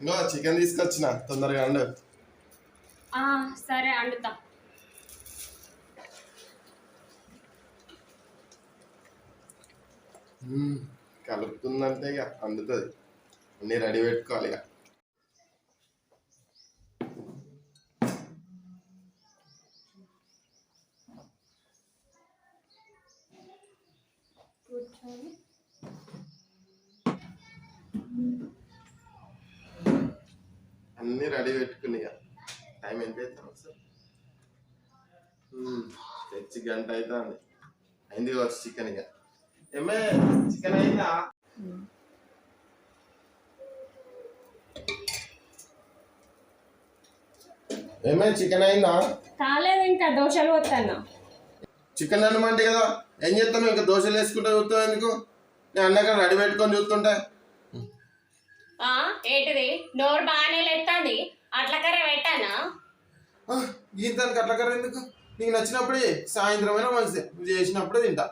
ఇంకో చికెన్ తీసుకొచ్చిన తొందరగా అండు సరే అండుతా. కలుపుతుందంటే ఇక అందుతుంది. అన్నీ రెడీ పెట్టుకోవాలి ఇక. కూర్చొని అన్నీ రెడీ పెట్టుకుని టైం ఎంత అవుతుంది సార్? తెచ్చి గంట అవుతుంది. అయింది కావచ్చు చికెన్ ఇక ఏమే చికెన్ అయిందా? ఏమే చికెన్ అయిందా? కాలేదు ఇంకా దోశలు వస్తాను చికెన్ అనమంటే కదా ఏం చేస్తాను ఇంకా దోశలు వేసుకుంటే చూస్తావు ఎందుకు? నేను అన్నగా రెడీ పెట్టుకొని చూస్తుంటే. ఏంటిది? నోరు బాగానే లేస్తుంది అట్ల కర్రీ పెట్టానా? గీతానికి అట్లా కర్ర ఎందుకు? నీకు నచ్చినప్పుడే సాయంత్రం అయినా మంచిదే. నువ్వు చేసినప్పుడే తింటా.